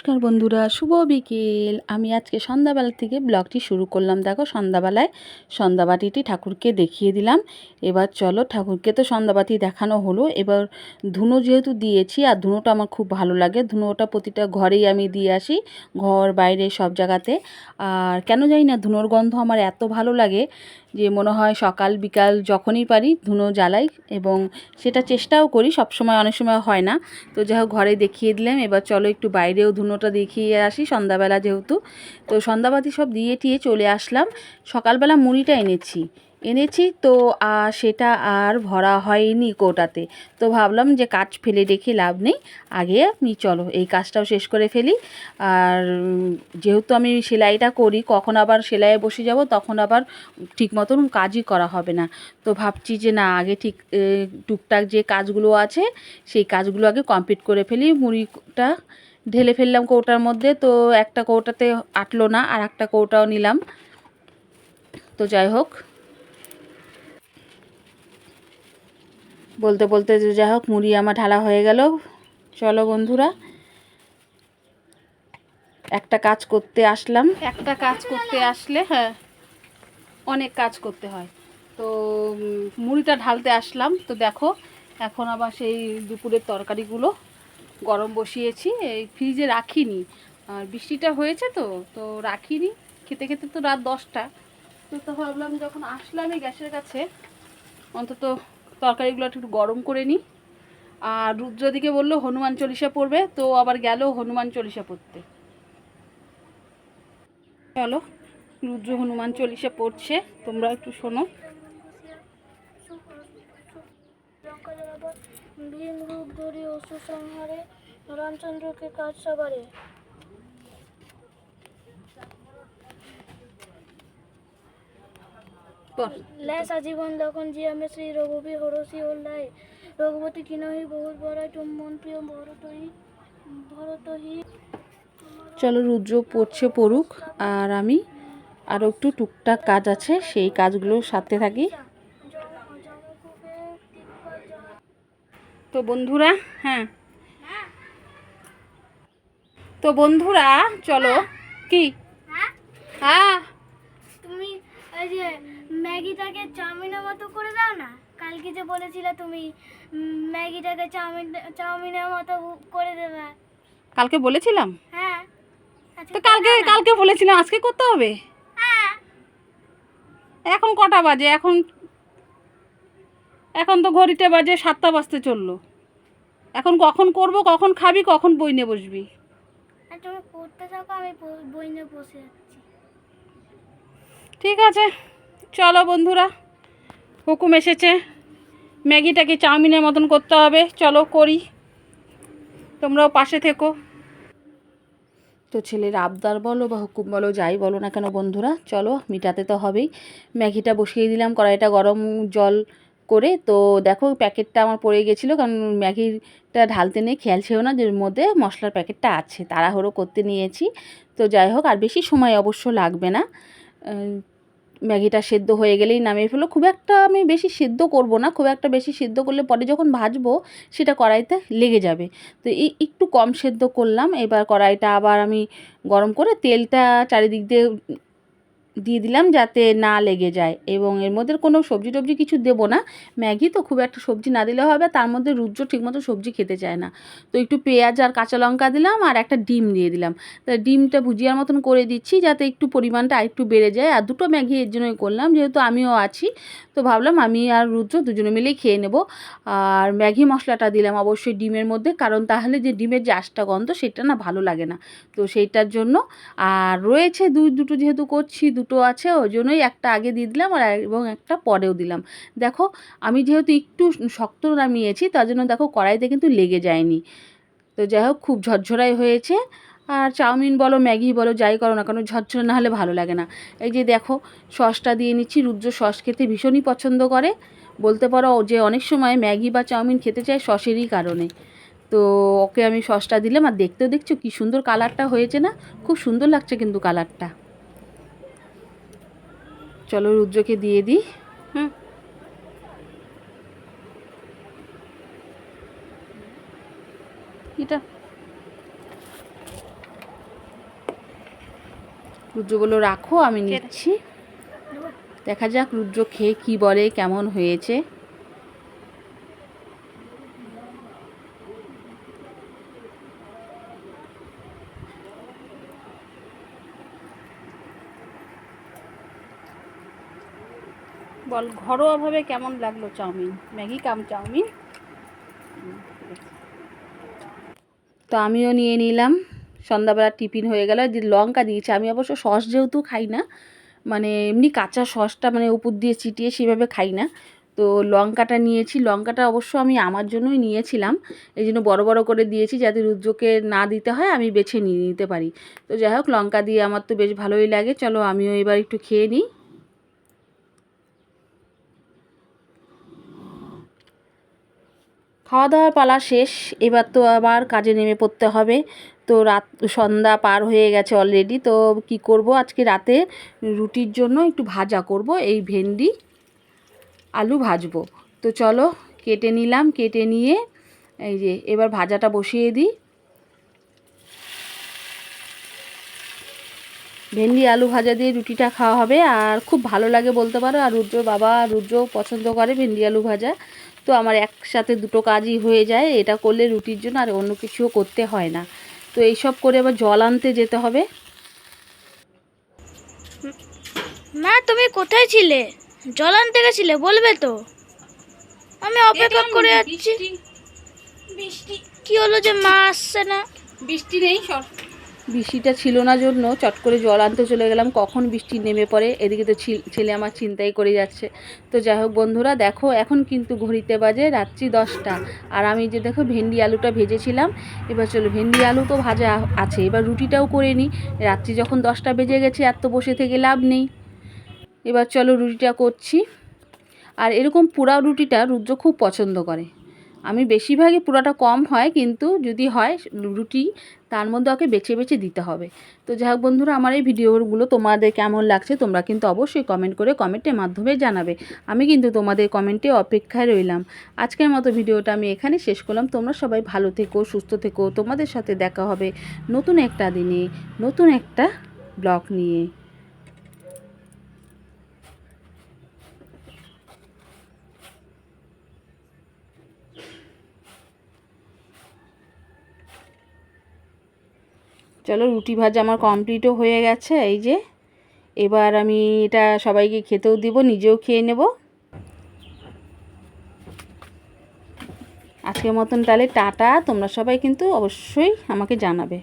নমস্কার বন্ধুরা, শুভ বিকেল। আমি আজকে সন্ধ্যাবেলা থেকে ব্লগটি শুরু করলাম। দেখো, সন্ধ্যাবেলায় সন্ধ্যাবাতিটি ঠাকুরকে দেখিয়ে দিলাম। এবার চলো, ঠাকুরকে তো সন্ধ্যাবাতি দেখানো হলো। এবার ধুনো যেহেতু দিয়েছি, আর ধুনোটা আমার খুব ভালো লাগে। ধুনোটা প্রতিটা ঘরেই আমি দিয়ে আসি, ঘর, বাইরে, সব জায়গাতে। আর কেন জানি না, ধুনোর গন্ধ আমার এত ভালো লাগে যে মনে হয় সকাল, বিকাল যখনই পারি ধুনো জ্বালাই এবং সেটা চেষ্টাও করি সব সময় অনেক সময় হয় না। তো যাই হোক, ঘরে দেখিয়ে দিলাম। এবার চলো, একটু বাইরেও ধুনোটা দেখিয়ে আসি, সন্ধ্যাবেলা যেহেতু। তো সন্ধ্যাবাতি সব দিয়ে টিয়ে চলে আসলাম। সকালবেলা মুড়িটা এনেছি। এনেছি তো সেটা আর ভরা হয়নি কোটাতে। তো ভাবলাম যে কাজ ফেলে রেখে লাভ নেই। আগে আমি, চলো, এই কাজটাও শেষ করে ফেলি। আর যেহেতু আমি সেলাইটা করি, কখন আবার সেলাইয়ে বসে যাব, তখন আবার ঠিক মতন কাজই করা হবে না। তো ভাবছি যে না, আগে ঠিক টুকটাক যে কাজগুলো আছে, সেই কাজগুলো আগে কমপ্লিট করে ফেলি। মুড়িটা ঢেলে ফেললাম কৌটার মধ্যে, তো একটা কৌটাতে আটলো না, আর একটা কৌটাও নিলাম। তো যাই হোক। বলতে বলতে যে যাই হোক, মুড়ি আমার ঢালা হয়ে গেল। চলো বন্ধুরা, একটা কাজ করতে আসলাম। একটা কাজ করতে আসলে হ্যাঁ অনেক কাজ করতে হয়। তো মুড়িটা ঢালতে আসলাম। তো দেখো, এখন আবার সেই দুপুরের তরকারিগুলো গরম বসিয়েছি, এই ফ্রিজে রাখিনি। আর বৃষ্টিটা হয়েছে তো তো রাখিনি। খেতে খেতে তো রাত দশটা। তো তো ভাবলাম যখন আসলাম এই গ্যাসের কাছে, অন্তত তরকারিগুলো একটু গরম করে নিই। আর রুদ্রদিকে বলল, হনুমান চল্লিশা পড়বে। তো আবার গেল হনুমান চল্লিশা পড়তে। চলো, রুদ্র হনুমান চল্লিশা পড়ছে। তোমরা একটু শোনো। লঙ্কা ভীম রূপ ধরি অসুর সংহারে রামচন্দ্রকে কাজ সাবারে। লেস আজীবন তখন জিয়ামে শ্রী রঘুবী হরসি হল্লাই রঘুপতি কিনহি বহুত তুম মন প্রিয় ভরতহি ভরতহি। চলো রুদ্র পড়ছে পড়ুক আর আমি আরও একটু টুকটাক কাজ আছে সেই কাজগুলো সাথে থাকি। তো বন্ধুরা হ্যাঁ। তো বন্ধুরা চলো কি? হ্যাঁ। তুমি ওই যে ম্যাগিটাকে চাউমিনের মতো করে দাও না? কালকে যে বলেছিলে তুমি ম্যাগিটাকে চাউমিন চাউমিনের মতো করে দেবে। কালকে বলেছিলাম? হ্যাঁ। তো কালকে কালকে বলেছিলাম আজকে করতে হবে? হ্যাঁ। এখন কটা বাজে? এখন এখন তো ঘড়িতে বাজে সাতটা বাজতে চলল। এখন কখন করব কখন খাবি কখন বই নিয়ে বসবি তুমি পড়তে থাকো আমি বই নিয়ে বসে যাচ্ছি। ঠিক আছে চলো বন্ধুরা হুকুম এসেছে। ম্যাগিটাকে চাউমিনের মতন করতে হবে চলো করি। তোমরাও পাশে থেকো। তো ছেলের আবদার বলো বা হুকুম বলো যাই বলো না কেন বন্ধুরা চলো মিটাতে তো হবেই। ম্যাগিটা বসিয়ে দিলাম কড়াইটা গরম জল করে। তো দেখো প্যাকেটটা আমার পড়ে গেছিল কারণ ম্যাগিটা ঢালতে নেই, খেয়াল ছিল না যে মধ্যে মশলার প্যাকেটটা আছে, তাড়াহুড়ো করতে নিয়েছি। তো যাই হোক, আর বেশি সময় অবশ্য লাগবে না। ম্যাগিটা সেদ্ধ হয়ে গেলেই নামিয়ে ফেলো। খুব একটা আমি বেশি সেদ্ধ করব না, খুব একটা বেশি সেদ্ধ করলে পরে যখন ভাজবো সেটা কড়াইতে লেগে যাবে। তো এই একটু কম সেদ্ধ করলাম। এবার কড়াইটা আবার আমি গরম করে তেলটা চারিদিক দিয়ে দিয়ে দিলাম যাতে না লেগে যায়। এবং এর মধ্যে কোনো সবজি টবজি কিছু দেবো না। ম্যাগি তো খুব একটা সবজি না দিলে হবে, তার মধ্যে রুদ্র ঠিকমতো সবজি খেতে চায় না। তো একটু পেঁয়াজ আর কাঁচা লঙ্কা দিলাম আর একটা ডিম দিয়ে দিলাম। তা ডিমটা ভুজিয়ার মতন করে দিচ্ছি যাতে একটু পরিমাণটা আরেকটু বেড়ে যায়। আর দুটো ম্যাগি এর জন্যই করলাম, যেহেতু আমিও আছি। তো ভাবলাম আমি আর রুদ্র দুজনে মিলেই খেয়ে নেব। আর ম্যাগি মশলাটা দিলাম অবশ্যই ডিমের মধ্যে, কারণ তাহলে যে ডিমের যে আশটা গন্ধ সেটা না ভালো লাগে না। তো সেইটার জন্য, আর রয়েছে দুই, দুটো যেহেতু করছি, দুটো আছে, ওই জন্যই একটা আগে দিয়ে দিলাম আর এবং একটা পরেও দিলাম। দেখো, আমি যেহেতু একটু শক্ত নামিয়েছি, তার জন্য দেখো কড়াইতে কিন্তু লেগে যায়নি। তো যাই হোক, খুব ঝরঝরাই হয়েছে। আর চাউমিন বলো, ম্যাগি বলো, যাই করো না কেন, ঝরঝরে না হলে ভালো লাগে না। এই যে দেখো, সসটা দিয়ে নিচ্ছি, রুদ্র সস খেতে ভীষণই পছন্দ করে। বলতে পারো যে অনেক সময় ম্যাগি বা চাউমিন খেতে চায় সসেরই কারণে। তো ওকে আমি সসটা দিলাম, আর দেখতেও দেখছ কি সুন্দর কালারটা হয়েছে না? খুব সুন্দর লাগছে কিন্তু কালারটা। চলো রুদ্রকে দিয়ে দিই, হুম। এটা রুদ্র বলল রাখো আমি নিচ্ছি। দেখা যাক রুদ্র খেয়ে কি বলে কেমন হয়েছে। বল ঘরোয়াভাবে কেমন লাগল চাউমিন? ম্যাগি কাম চাউমিন? তো আমিও নিয়ে নিলাম। সন্ধ্যাবেলা টিফিন হয়ে গেল, যে লঙ্কা দিয়েছে। আমি অবশ্য সস যেহেতু খাই না মানে এমনি কাঁচা সসটা মানে উপর দিয়ে চিটিয়ে সেভাবে খাই না। তো লঙ্কাটা নিয়েছি। লঙ্কাটা অবশ্য আমি আমার জন্যই নিয়েছিলাম। এই জন্য বড়ো বড়ো করে দিয়েছি যাতে রুদ্রকে না দিতে হয়, আমি বেছে নিয়ে নিতে পারি। তো যাই হোক, লঙ্কা দিয়ে আমার তো বেশ ভালোই লাগে। চলো আমিও এবার একটু খেয়ে নিই। খাওয়া দাওয়ার পালা শেষ। এবার তো আবার কাজে নেমে পড়তে হবে। তো রাত, সন্ধ্যা পার হয়ে গেছে অলরেডি তো কি করব? আজকে রাতে রুটির জন্য একটু ভাজা করব। এই ভেন্ডি, আলু ভাজবো। তো চলো, কেটে নিলাম। কেটে নিয়ে এই যে, এবার ভাজাটা বসিয়ে দিই। ভেন্ডি, আলু ভাজা দিয়ে রুটিটা খাওয়া হবে। আর খুব ভালো লাগে বলতে পারো। আর রুদ্র বাবা, রুদ্র পছন্দ করে ভেন্ডি, আলু ভাজা। তো আমার একসাথে দুটো কাজই হয়ে যায় এটা করলে রুটির জন্য আর অন্য কিছুও করতে হয় না। তো এইসব করে আবার জল আনতে যেতে হবে। মা তুমি কোথায় ছিলে? জল আনতে গেছিলে বলবে তো। আমি অপেক্ষা করে যাচ্ছি বৃষ্টি। কি হলো যে মা আসছে না? বৃষ্টি নেই বৃষ্টিটা ছিল না জন্য চট করে জল আনতে চলে গেলাম। কখন বৃষ্টি নেমে পড়ে? এদিকে তো ছিল- আমার চিন্তাই করে যাচ্ছে। তো যাই হোক বন্ধুরা, দেখো এখন কিন্তু ঘড়িতে বাজে রাত্রি দশটা। আর আমি যে দেখো ভেন্ডি আলুটা ভেজেছিলাম, এবার চলো ভেন্ডি আলু তো ভাজা আছে, এবার রুটিটাও করে নিই। রাত্রি যখন দশটা বেজে গেছে এত বসে থেকে লাভ নেই। এবার চলো রুটিটা করছি। আর এরকম পোড়া রুটিটা রুদ্র খুব পছন্দ করে। আমি বেশিরভাগই পুরাটা কম হয়, কিন্তু যদি হয় রুটি, তার মধ্যে ওকে বেছে বেছে দিতে হবে। তো যাই হোক বন্ধুরা, আমার এই ভিডিওগুলো তোমাদের কেমন লাগছে তোমরা কিন্তু অবশ্যই কমেন্ট করে কমেন্টের মাধ্যমে জানাবে। আমি কিন্তু তোমাদের কমেন্টে অপেক্ষায় রইলাম। আজকের মতো ভিডিওটা আমি এখানে শেষ করলাম। তোমরা সবাই ভালো থেকো, সুস্থ থেকো। তোমাদের সাথে দেখা হবে নতুন একটা দিনে, নতুন একটা ব্লগ নিয়ে। চলো রুটি ভাজা আমার কমপ্লিটও হয়ে গেছে, এই যে। এবার আমি এটা সবাইকে খেতেও দিব, নিজেও খেয়ে নেব। আজকের মতন তাহলে টাটা, তোমরা সবাই কিন্তু অবশ্যই আমাকে জানাবে।